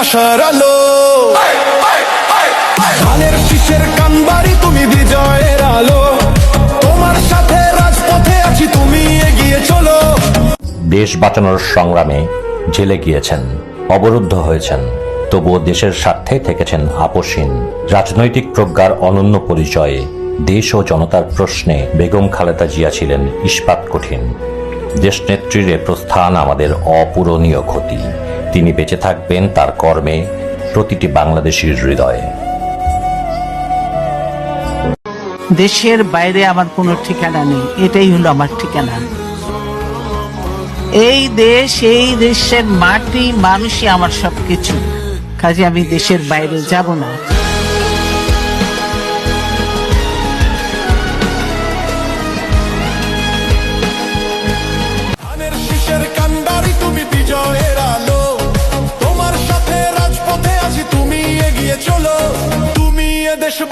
আশার আলো। ধানের শীষের কানবাড়ি তুমি বিজয়ের আলো। তোমার সাথে রাজপথে আছি, তুমি এগিয়ে চলো। দেশ বাঁচানোর সংগ্রামে জেলে গিয়েছেন, অবরুদ্ধ হয়েছেন, তবুও দেশের স্বার্থে থেকেছেন আপোষহীন। রাজনৈতিক প্রজ্ঞার অনন্য পরিচয়ে দেশ ও জনতার প্রশ্নে বেগম খালেদা জিয়া ছিলেন ইস্পাত কঠিন। দেশনেত্রীর এ প্রস্থান আমাদের অপূরণীয় ক্ষতি। তিনি বেঁচে থাকবেন তার কর্মে প্রতিটি বাংলাদেশের হৃদয়ে। দেশের বাইরে আমার কোনো ঠিকানা নেই, এটাই হলো আমার ঠিকানা। এই দেশ, এই দেশের মাটি, মানুষই আমার সবকিছু। কাজে আমি দেশের বাইরে যাব না।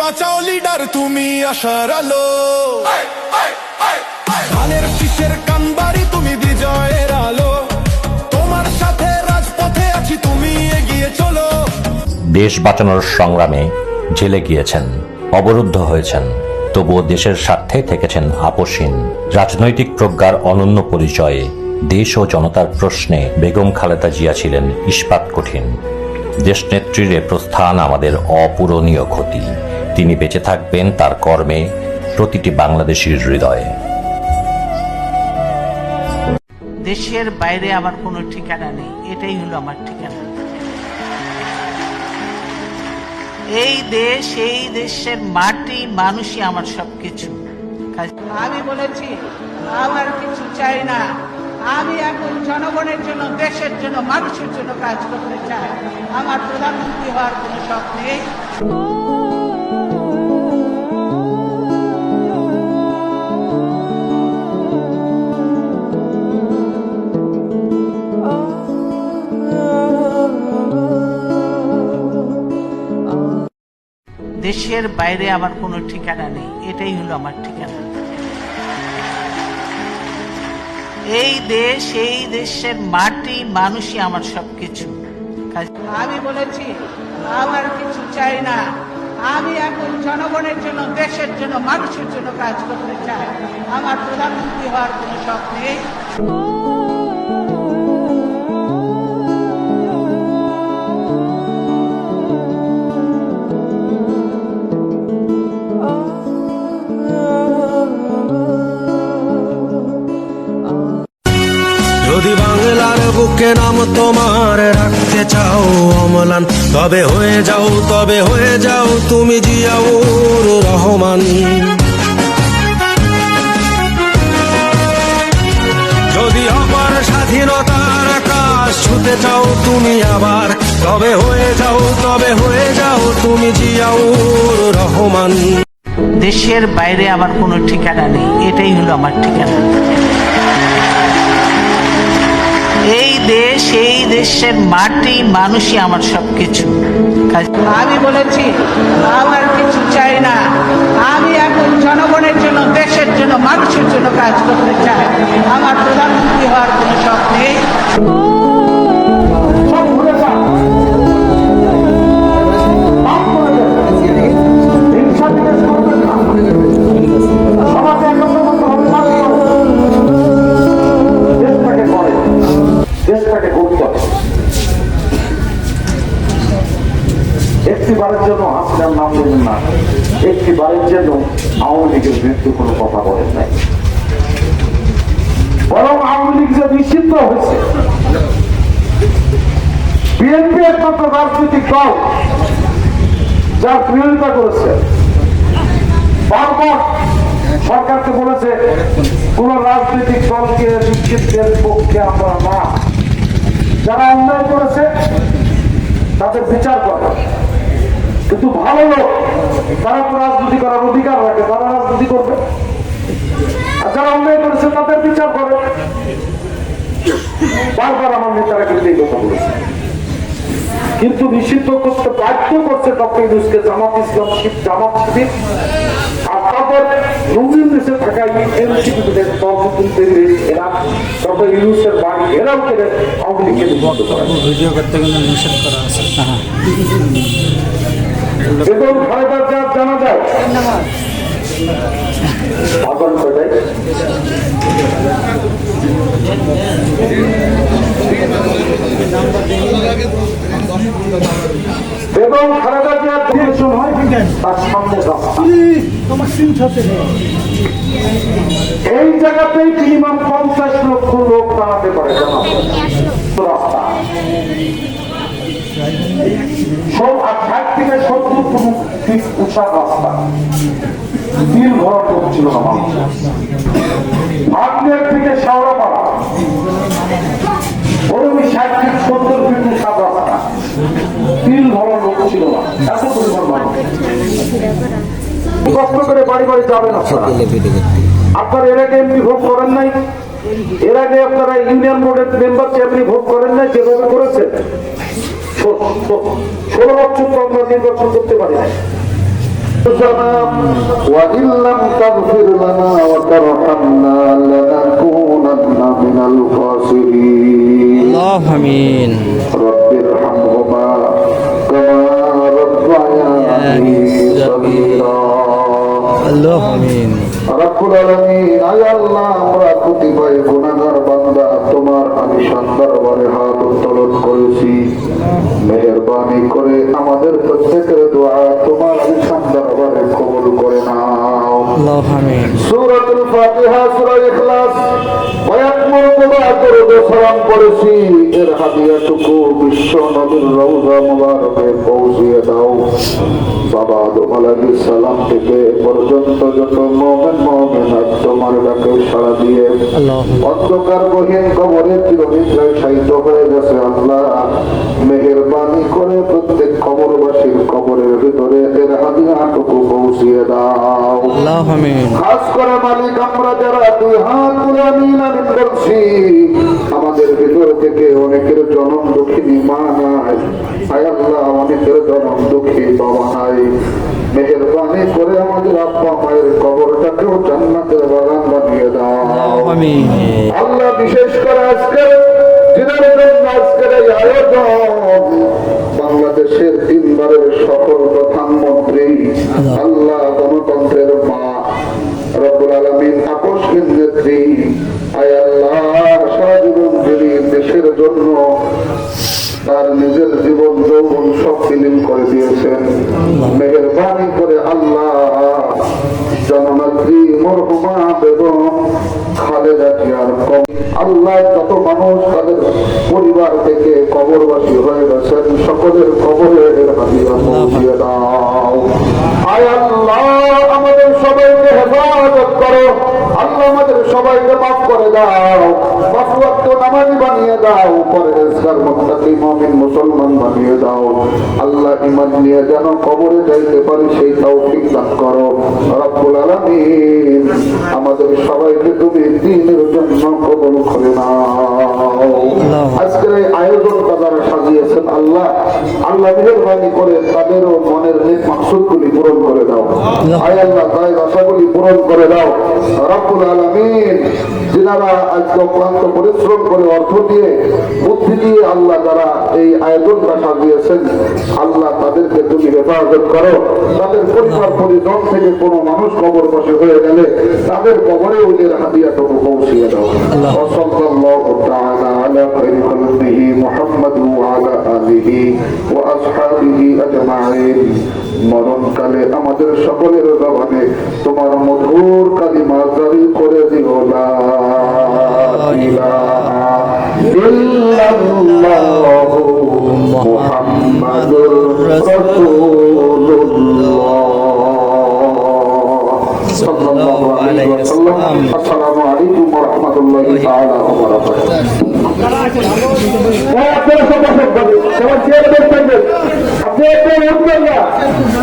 বাঁচাও লিডার তুমি আশার আলো। ধানের শীষের কানবাড়ি তুমি বিজয়ের আলো। তোমার সাথে রাজপথে আছি, তুমি এগিয়ে চলো। দেশ বাঁচানোর সংগ্রামে জেলে গিয়েছেন, অবরুদ্ধ হয়েছেন, তবুও দেশের স্বার্থে থেকেছেন আপোষহীন। রাজনৈতিক প্রজ্ঞার অনন্য পরিচয়ে দেশ ও জনতার প্রশ্নে বেগম খালেদা জিয়া ছিলেন ইস্পাত কঠিন। দেশনেত্রীর এ প্রস্থান আমাদের অপূরণীয় ক্ষতি। তিনি বেঁচে থাকবেন তার কর্মে প্রতিটি বাংলাদেশীর হৃদয়ে। দেশের বাইরে আমার কোনো ঠিকানা নেই, এটাই হলো আমার ঠিকানা। এই দেশ, এই দেশের মাটি, মানুষই আমার সবকিছু। আমি বলেছি, আমার কিছু চাই না। আমি এখন জনগণের জন্য, দেশের জন্য, মানুষের জন্য কাজ করতে চাই। আমার প্রধানমন্ত্রী হওয়ার কোনো শখ নেই। দেশের বাইরে আমার কোনো ঠিকানা নেই। এটাই হলো আমার ঠিকানা। এই দেশ, এই দেশের মাটি, মানুষই আমার সবকিছু। আমি বলেছি, আমার কিছু চাই না। আমি এখন জনগণের জন্য, দেশের জন্য, মানুষের জন্য কাজ করতে চাই। আমার প্রধানমন্ত্রী হওয়ার কোনো শখ নেই। যদি বাংলার বুকে নাম তোমার রাখতে চাও অমলান, তবে হয়ে যাও, তবে হয়ে যাও তুমি জিয়াউর রহমান। যদি আবার স্বাধীনতার আকাশ ছুতে চাও তুমি আবার, তবে হয়ে যাও, তবে হয়ে যাও তুমি জিয়াউর রহমান। দেশের বাইরে আমার কোনো ঠিকানা নেই, এটাই হলো আমার ঠিকানা। দেশ এই দেশের মাটি মানুষই আমার সব কিছু আমি বলেছি, আমার কিছু চাই না। আমি এখন জনগণের জন্য, দেশের জন্য, মানুষের জন্য কাজ করতে চাই। আমার প্রধানমন্ত্রী হওয়ার কোনো শখ নেই। বিএনপি একমাত্র রাজনৈতিক দল যার বিরোধিতা করেছে। বারবার সরকারকে বলেছে, কোন রাজনৈতিক দলকে নিষিদ্ধের পক্ষে আমরা না। যারা অন্যায় করেছে, তাদের বিচার করে। কিন্তু ভালো লোক, তারা তো রাজনীতি করার অধিকার রাখে, তারা রাজনীতি করবে। আর যারা অন্যায় করেছে, তাদের বিচার করে। বারবার আমার নেতারা কিন্তু এই কথা বলেছে। কিন্তু নিষিদ্ধ করতে বাধ্য করছে ডক্টর ইউনুসকে জামাত ইসলাম শিব জামাত শিবির। আর তাদের দল এরা ডক্টর ইউনুসের বাড়ি এরাও কেড়ে আওয়ামী লীগকে নিষিদ্ধ করে ভিডিও করতে কিন্তু নিষেধ করা আছে। বেতন খালেদার যা জানা যায় এবং খালেদা হয় তার সামনে এই জায়গাতেই মিনিমাম পঞ্চাশ লক্ষ লোক দাঁড়াতে পারে রাস্তা। ষাট থেকে সত্তর ফিট উঁচা রাস্তা। তিন ঘর ছিল না মানুষ ভাগ্নের থেকে শাওড়াপাড়া ওরকমই ষাট সত্তর ফিট উঁচা রাস্তা। তিন ঘর লোক ছিল না। এত পরিমাণ মানুষ। কষ্ট করে বাড়ি বাড়ি যাবেন আপনারা। আপনারা এর আগে এমনি ভোট করেন নাই? এর আগে আপনারা ইউনিয়ন বোর্ডের মেম্বার চেয়ারম্যান ভোট করেন নাই? যেভাবে করেছেন? ষোলো বছর তো আমরা নির্বাচন করতে পারি না وإن لم تغفر لنا وترحمنا لنكونن من الخاسرين আল্লাহ আমিন رب ارحمهما كما ربياني صغيرا আল্লাহ আমিন রব্বুল আলামিন আয় আল্লাহ আমরা কতিপয় গুনাহগার বান্দা তোমার আমি দরবারে হাত উত্তোলন করেছি। মেহরবানি করে আমাদের প্রত্যেকের দোয়া তোমার সন্ধ্যা দরবারে কবুল করে নাও। দরুদ সালাম করেছি। এর হাদিয়াটুকু বিশ্ব নবীর রওজা মুবারকে পৌঁছিয়ে দাও। বাবা আদম সালাম থেকে পর্যন্ত যত মুমিন মুমিনাত তোমার ডাকে সাড়া দিয়ে অন্ধকার গহীন কবরে চিরনিদ্রায় শায়িত হয়ে গেছে আল্লাহ। মেহেরবানি করে প্রত্যেক কবরবাসীর কবরের ভিতরে এর হাদিয়াটুকু পৌঁছিয়ে দাও। খাস করে মালিক আমরা যারা দুই হাত তুলে বলছি আমাদের ভিতর থেকে অনেকের জনম দুঃখিনী মা নাই। অনেকের জনম দুঃখী বাবা নাই। মেহেরবানি করে আমাদের আব্বা মায়ের কবরটাকেও জান্নাতের বাগান বানিয়ে দাও। আল্লাহ বিশেষ করে আজকে দিনের জন্য আজকের এই আয়োজন বাংলাদেশের তিনবারের সকল প্রধানমন্ত্রী খালেদা জিয়ার আল্লাহ যত মানুষ তাদের পরিবার থেকে কবরবাসী হয়ে গেছেন সকলের কবরের পৌঁছিয়ে দাও। আয় আল্লাহ আমাদের সবাইকে হেফাজত করো। আল্লাহ আমাদের সবাইকে মাফ করে দাও। নামাজি বানিয়ে দাও। পরেজগার মুমিন মুসলমান বানিয়ে দাও। আল্লাহ ঈমান নিয়ে যেন কবরে যাইতে পারি সেই তৌফিক দান করো। রব্বুল আলামিন আমাদের সবাইকে তুমি দিনের জন্য কবল করে নাও। আজকের এই আয়োজনটা যারা সাজিয়েছেন আল্লাহ আল্লাহ মেহরবানি করে তাদেরও মনের নেক মাকসুদগুলি পূরণ করে দাও আয় আল্লাহ তাই আশাগুলি পূরণ করে দাও রব্বুল আলামিন যিনারা আজকে অক্লান্ত পরিশ্রম করে অর্থ দিয়ে বুদ্ধি দিয়ে আল্লাহ যারা এই আয়োজনটা সাজিয়েছেন আল্লাহ তাদেরকে তুমি হেফাজত করো তাদের পরিবার পরিজন থেকে কোনো মানুষ কবর বসে হয়ে গেলে তাদের কবরে ওদের হাদিয়াটুকু পৌঁছিয়ে দাও وصلى الله تعالى على خير خلقه محمد وعلى آله وأصحابه أجمعين মরণকালে আমাদের সকলের জবানে তোমার মধুর কালিমা জারি করে দিও লা ইলাহা মুহাম্মাদুর রাসূলুল্লাহ। সাল্লাল্লাহু আলাইহি ওয়াসাল্লাম। আসসালামু আলাইকুম ওয়া রাহমাতুল্লাহি তাআলা ওয়া বারাকাতুহু আপনারা সব সবাই চেয়ারে বসে আপনি একটু উঠবেন না।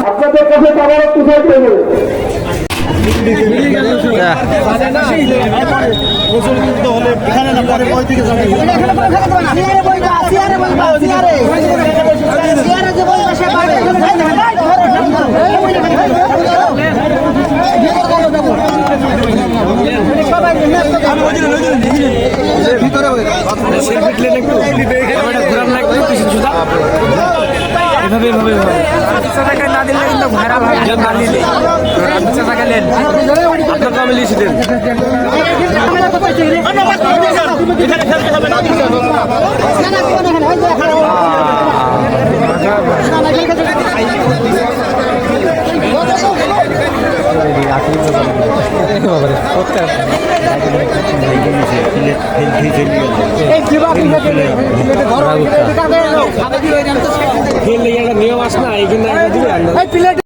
আপনাদের কাছে আমার একটু সাইড করবেন চেয়ারে বলবা চেয়ারে বলবা চেয়ারে চেয়ারে যে বলবা সে পাবে এভাবে এভাবে এভাবে। টাকা না দিলে কিন্তু ভাড়া ভাড়া না দিলে। টাকা নেন আপনাকে আমি লিখে দেন নিয়ম আস এই জন্য